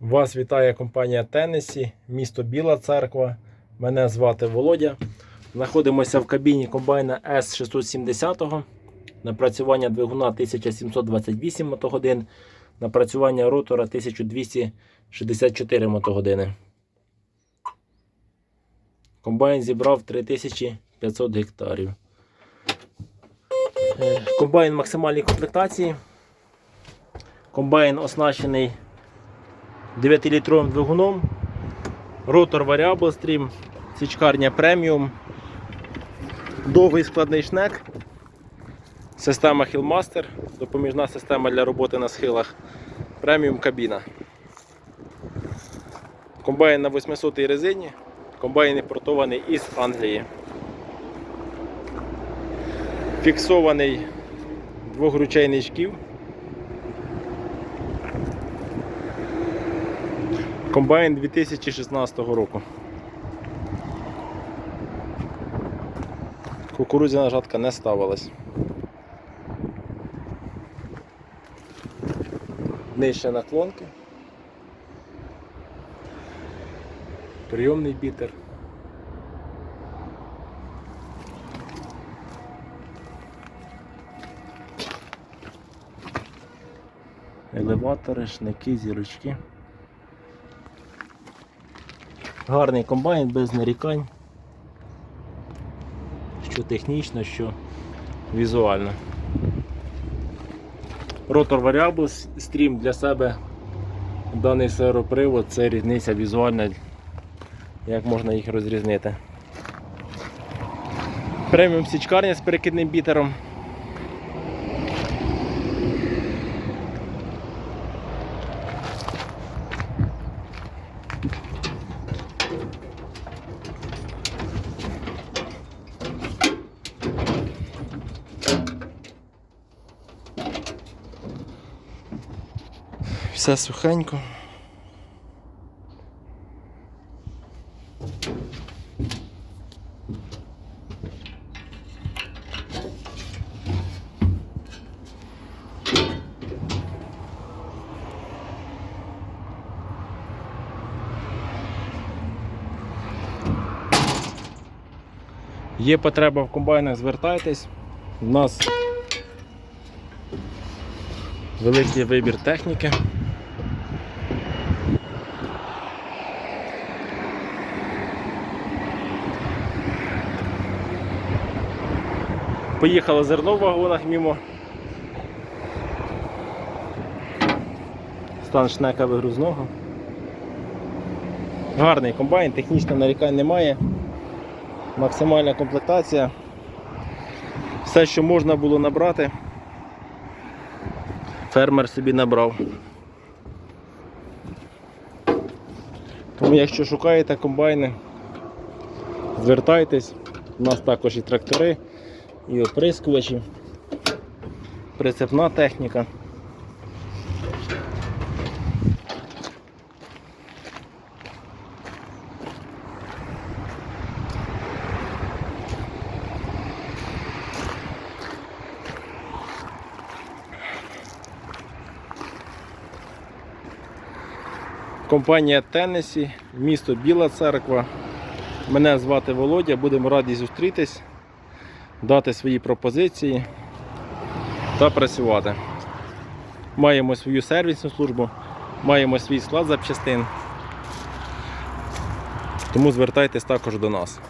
Вас вітає компанія Теннесі, місто Біла Церква. Мене звати Володя. Знаходимося в кабіні комбайна С670. Напрацювання двигуна 1728 мотогодин. Напрацювання ротора 1264 мотогодини. Комбайн зібрав 3500 гектарів. Е, Комбайн максимальній комплектації. Комбайн оснащений 9-літровим двигуном, ротор Variable Stream, січкарня преміум, довгий складний шнек, система Hillmaster, допоміжна система для роботи на схилах, преміум кабіна. Комбайн на 800 резині, комбайн імпортований із Англії. Фіксований двохручейний шків. Комбайн 2016 року. Кукурудзяна жатка не ставилась. Нижче наклонки. Прийомний бітер. Елеватори, шники, зірочки. Гарний комбайн без нарікань. Що технічно, що візуально. Ротор Variable стрім для себе даний серопривод це різниця візуальна, як можна їх розрізнити. Преміум січкарня з перекидним бітером. Все сухенько. Є потреба в комбайнах, звертайтесь. У нас великий вибір техніки. Поїхало зерно в вагонах мімо. Стан шнека вигрузного. Гарний комбайн, технічно нарікань немає. Максимальна комплектація. Все, що можна було набрати, фермер собі набрав. Тому якщо шукаєте комбайни, звертайтесь, у нас також і трактори, і оприскувачі, прицепна техніка. Компанія Теннесі, місто Біла Церква. Мене звати Володя, будемо раді зустрітись, дати свої пропозиції та працювати. Маємо свою сервісну службу, маємо свій склад запчастин. Тому звертайтесь також до нас.